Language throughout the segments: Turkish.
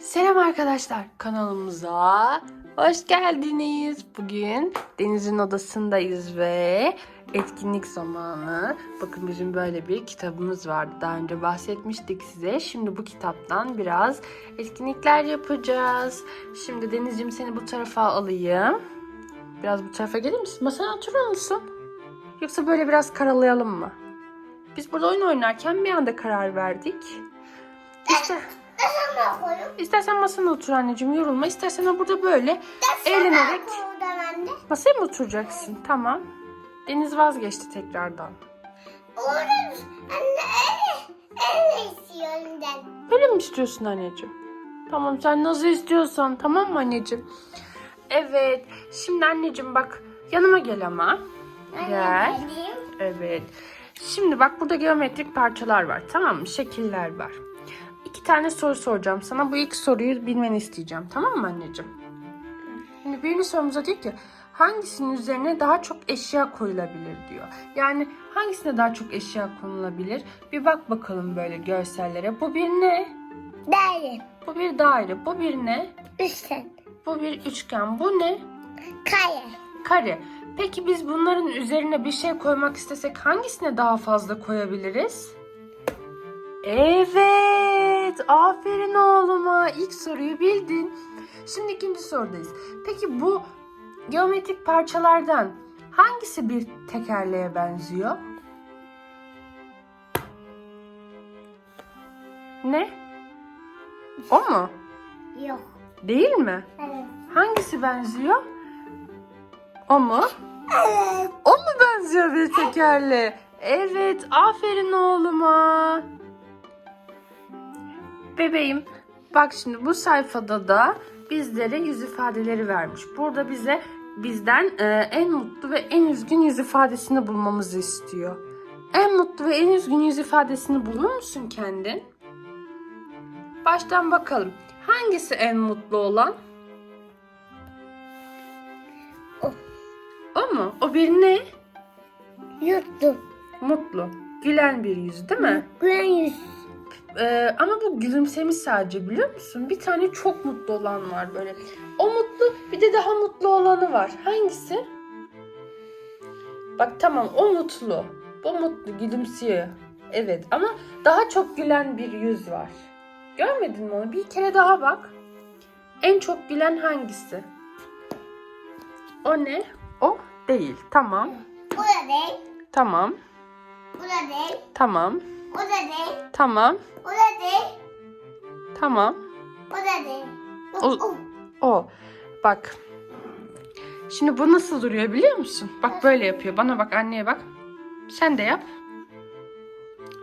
Selam arkadaşlar kanalımıza hoş geldiniz. Bugün Deniz'in odasındayız ve etkinlik zamanı. Bakın bizim böyle bir kitabımız vardı. Daha önce bahsetmiştik size. Şimdi bu kitaptan biraz etkinlikler yapacağız. Şimdi Deniz'ciğim seni bu tarafa alayım. Biraz bu tarafa gelir misin? Masana oturur musun? Yoksa böyle biraz karalayalım mı? Biz burada oyun oynarken bir anda karar verdik. İşte İstersen masana otur anneciğim yorulma. İstersen de burada böyle eğlenerek masaya mı oturacaksın? Tamam. Deniz vazgeçti tekrardan. Oradan anne öyle öyle istiyorum ben. Böyle mi istiyorsun anneciğim? Tamam sen nasıl istiyorsan tamam mı anneciğim? Evet. Şimdi anneciğim bak yanıma gel ama. Gel. Evet. Şimdi bak burada geometrik parçalar var tamam mı? Şekiller var. İki tane soru soracağım sana. Bu ilk soruyu bilmeni isteyeceğim. Tamam mı anneciğim? Şimdi birinci sorumuza diyor ki hangisinin üzerine daha çok eşya koyulabilir diyor. Yani hangisine daha çok eşya konulabilir? Bir bak bakalım böyle görsellere. Bu bir ne? Değilim. Bu bir daire. Bu bir ne? Üstten. Bu bir üçgen. Bu ne? Kare. Kare. Peki biz bunların üzerine bir şey koymak istesek hangisine daha fazla koyabiliriz? Evet. Aferin oğluma. İlk soruyu bildin. Şimdi ikinci sorudayız. Peki bu geometrik parçalardan hangisi bir tekerleğe benziyor? Ne? O mu? Yok. Değil mi? Evet. Hangisi benziyor? O mu? Evet. O mu benziyor bir tekerle? Evet, aferin oğluma. Bebeğim, bak şimdi bu sayfada da bizlere yüz ifadeleri vermiş. Burada bize bizden e, en mutlu ve en üzgün yüz ifadesini bulmamızı istiyor. En mutlu ve en üzgün yüz ifadesini bulur musun kendin? Baştan bakalım. Hangisi en mutlu olan? O. O mu? O bir ne? Yuttum. Mutlu. Gülen bir yüz değil mi? Gülen yüz. Ee, ama bu gülümsemiş sadece biliyor musun? Bir tane çok mutlu olan var böyle. O mutlu bir de daha mutlu olanı var. Hangisi? Bak tamam o mutlu. Bu mutlu gülümsüyor. Evet ama daha çok gülen bir yüz var. Görmedin mi onu? Bir kere daha bak. En çok gülen hangisi? O ne? O değil. Tamam. Bu da değil. Tamam. Bu da değil. Tamam. O da değil. Tamam. O da değil. Tamam. O da değil. O- O. O. Bak. Şimdi bu nasıl duruyor biliyor musun? Bak böyle yapıyor. Bana bak anneye bak. Sen de yap.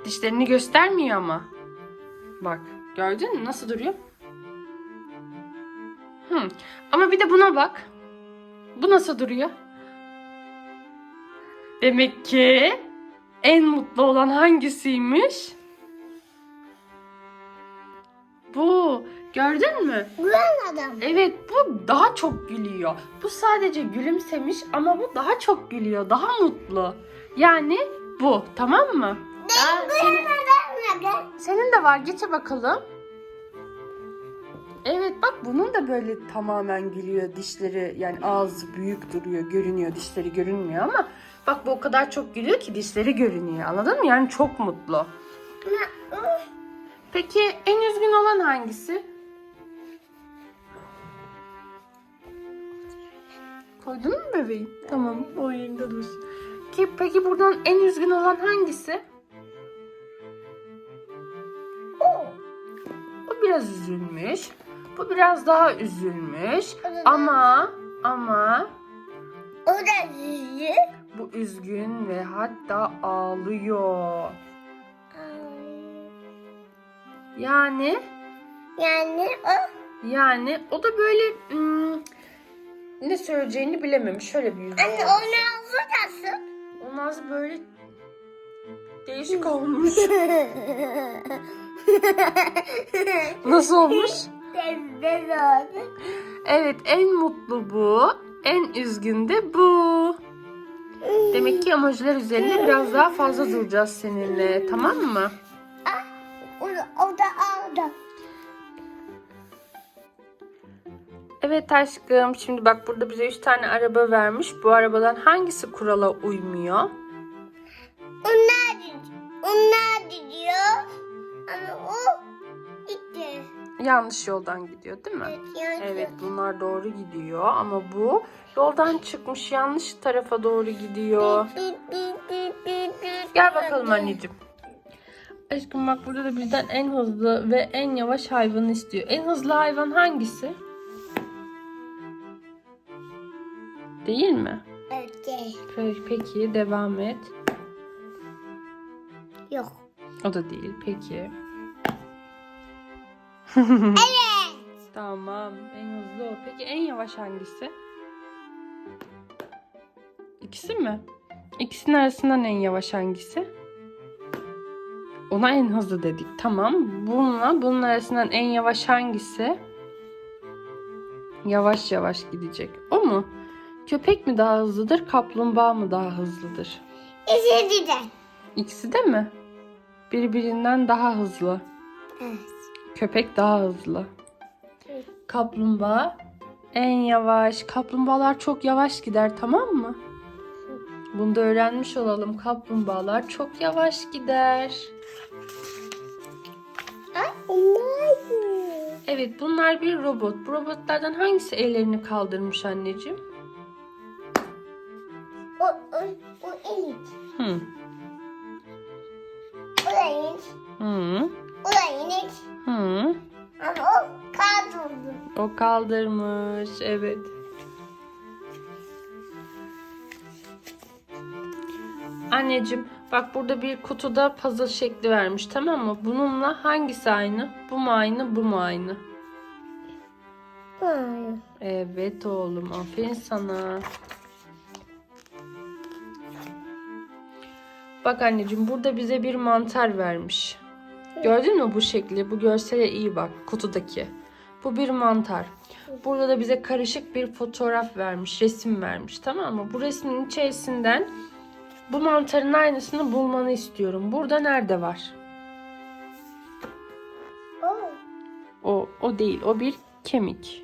Dişlerini göstermiyor ama. Bak. Gördün mü nasıl duruyor? Hı. Ama bir de buna bak. Bu nasıl duruyor? Demek ki en mutlu olan hangisiymiş? Bu. Gördün mü? Gülen adam. Evet bu daha çok gülüyor. Bu sadece gülümsemiş ama bu daha çok gülüyor. Daha mutlu. Yani bu tamam mı? Senin, Gülen adam. senin de var geçe bakalım. Evet bak bunun da böyle tamamen gülüyor. Dişleri yani ağzı büyük duruyor görünüyor. Dişleri görünmüyor ama bak bu o kadar çok gülüyor ki dişleri görünüyor. Anladın mı? Yani çok mutlu. Peki en üzgün olan hangisi? Koydun mu bebeğim? Tamam o yerinde dursun. Ki, peki buradan en üzgün olan hangisi? Biraz üzülmüş. Bu biraz daha üzülmüş. O Ama ama O da yüzü. bu üzgün ve hatta ağlıyor. Yani Yani o. yani o da böyle hmm, ne söyleyeceğini bilememiş. Şöyle bir yüzü. Anne var. onu alsın. O Naz böyle değişik olmuş. Nasıl olmuş? Tembel oldu. Evet en mutlu bu. En üzgün de bu. Demek ki emojiler üzerinde biraz daha fazla duracağız seninle. Tamam mı? O, da aldı. Evet aşkım. Şimdi bak burada bize 3 tane araba vermiş. Bu arabadan hangisi kurala uymuyor? Onlar. Onlar gidiyor. Ama o gitti. Yanlış yoldan gidiyor değil mi? Evet, Evet bunlar doğru gidiyor ama bu yoldan çıkmış yanlış tarafa doğru gidiyor. Gel bakalım anneciğim. Aşkım bak burada da bizden en hızlı ve en yavaş hayvanı istiyor. En hızlı hayvan hangisi? Değil mi? Evet. Pe- Peki devam et. Yok. O da değil. Peki. Evet. Tamam. En hızlı o. Peki en yavaş hangisi? İkisi mi? İkisinin arasından en yavaş hangisi? Ona en hızlı dedik. Tamam. Bununla bunun arasından en yavaş hangisi? Yavaş yavaş gidecek. O mu? Köpek mi daha hızlıdır, kaplumbağa mı daha hızlıdır? İzledi de. İkisi de mi? Birbirinden daha hızlı. Evet. Köpek daha hızlı. Evet. Kaplumbağa en yavaş. Kaplumbağalar çok yavaş gider tamam mı? Bunu da öğrenmiş olalım. Kaplumbağalar çok yavaş gider. Evet bunlar bir robot. Bu robotlardan hangisi ellerini kaldırmış anneciğim? O, o, o ilik. Hı. İlik. Hı. O da ilik. Hı. Ama o kaldırdı. O kaldırmış. Evet. Anneciğim bak burada bir kutuda puzzle şekli vermiş tamam mı? Bununla hangisi aynı? Bu mu aynı? Bu mu aynı? Hayır. Evet oğlum aferin sana. Bak anneciğim burada bize bir mantar vermiş. Gördün mü bu şekli? Bu görsele iyi bak kutudaki. Bu bir mantar. Burada da bize karışık bir fotoğraf vermiş, resim vermiş tamam mı? Bu resmin içerisinden bu mantarın aynısını bulmanı istiyorum. Burada nerede var? O. O, o değil, o bir kemik.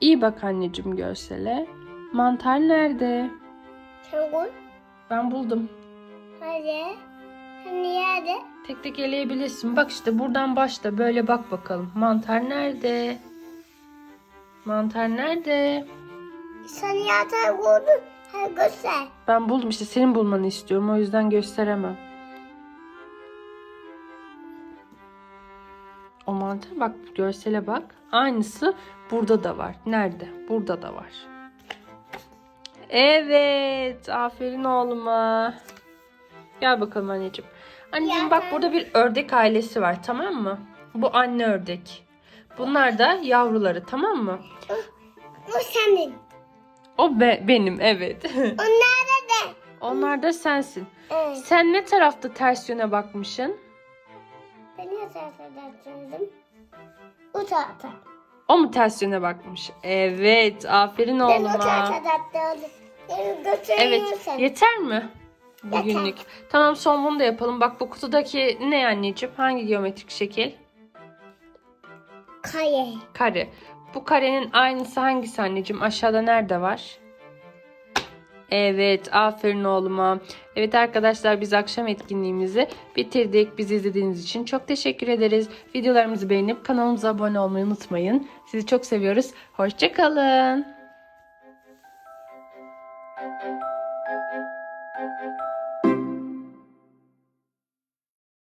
İyi bak anneciğim görsele. Mantar nerede? Ben buldum. Hadi. Hani yerde? Tek tek eleyebilirsin. Bak işte buradan başla. Böyle bak bakalım. Mantar nerede? Mantar nerede? Sen yerde koydun. Hadi göster. Ben buldum işte senin bulmanı istiyorum. O yüzden gösteremem. O mantar bak görsele bak. Aynısı burada da var. Nerede? Burada da var. Evet. Aferin oğluma. Gel bakalım anneciğim. Anneciğim bak burada bir ördek ailesi var tamam mı? Bu anne ördek. Bunlar da yavruları tamam mı? Bu senin. O be- benim evet. Onlar da de. Onlar da sensin. Evet. Sen ne tarafta ters yöne bakmışsın? Ben ne tarafa döndüm? O tarafa. O mu ters yöne bakmış? Evet. Aferin Ben o oğluma. tarafa döndüm. Beni Evet. götürüyorsun. Yeter mi? Bugünlük. Tamam son bunu da yapalım. Bak bu kutudaki ne anneciğim? Hangi geometrik şekil? Kaya. Kare. Bu karenin aynısı hangisi anneciğim? Aşağıda nerede var? Evet, aferin oğluma. Evet arkadaşlar biz akşam etkinliğimizi bitirdik. Bizi izlediğiniz için çok teşekkür ederiz. Videolarımızı beğenip kanalımıza abone olmayı unutmayın. Sizi çok seviyoruz. Hoşçakalın.